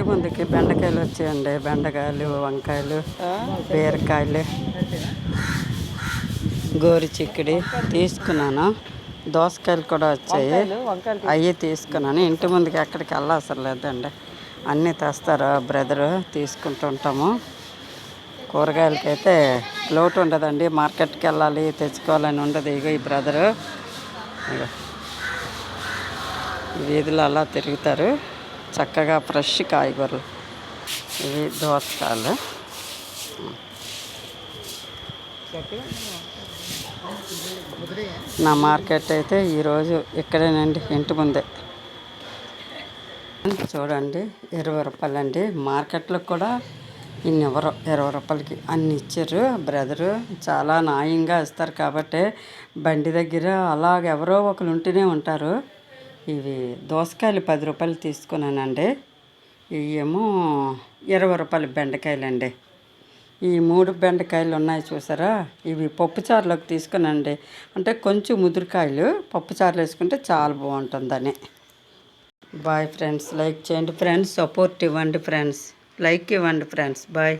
ఇంటి ముందుకి బెండకాయలు వచ్చాయండి. బెండకాయలు వంకాయలు బీరకాయలు గోరు చిక్కుడి తీసుకున్నాను. దోసకాయలు కూడా వచ్చాయి. అవి తీసుకున్నాను. ఇంటి ముందుకి ఎక్కడికి వెళ్ళవసరం లేదండి. అన్నీ తెస్తారు బ్రదరు తీసుకుంటుంటాము. కూరగాయలకైతే లోటు ఉండదండి. మార్కెట్కి వెళ్ళాలి తెచ్చుకోవాలని ఉండదు. ఇగో ఈ బ్రదరు. వీధిలో అలా తిరుగుతారు. చక్కగా ఫ్రెష్ కాయగూరలు. ఇవి దోసకాయలు. నా మార్కెట్ అయితే ఈరోజు ఇక్కడేనండి ఇంటి ముందే. చూడండి ఇరవై రూపాయలండి. మార్కెట్లో కూడా ఇన్ని ఎవరు ఇరవై రూపాయలకి అన్ని ఇచ్చారు. బ్రదరు చాలా న్యాయంగా ఇస్తారు కాబట్టి బండి దగ్గర అలాగ ఎవరో ఒకరు ఉంటూనే ఉంటారు. ఇవి దోసకాయలు పది రూపాయలు తీసుకున్నానండి. ఇవేమో ఇరవై రూపాయలు బెండకాయలండి. ఈ మూడు బెండకాయలు ఉన్నాయి చూసారా? ఇవి పప్పుచారులోకి తీసుకునండి అంటే కొంచెం ముదురుకాయలు పప్పుచారులు వేసుకుంటే చాలా బాగుంటుందని. బాయ్ ఫ్రెండ్స్ లైక్ చేయండి ఫ్రెండ్స్ సపోర్ట్ ఇవ్వండి ఫ్రెండ్స్ లైక్ ఇవ్వండి ఫ్రెండ్స్ బాయ్.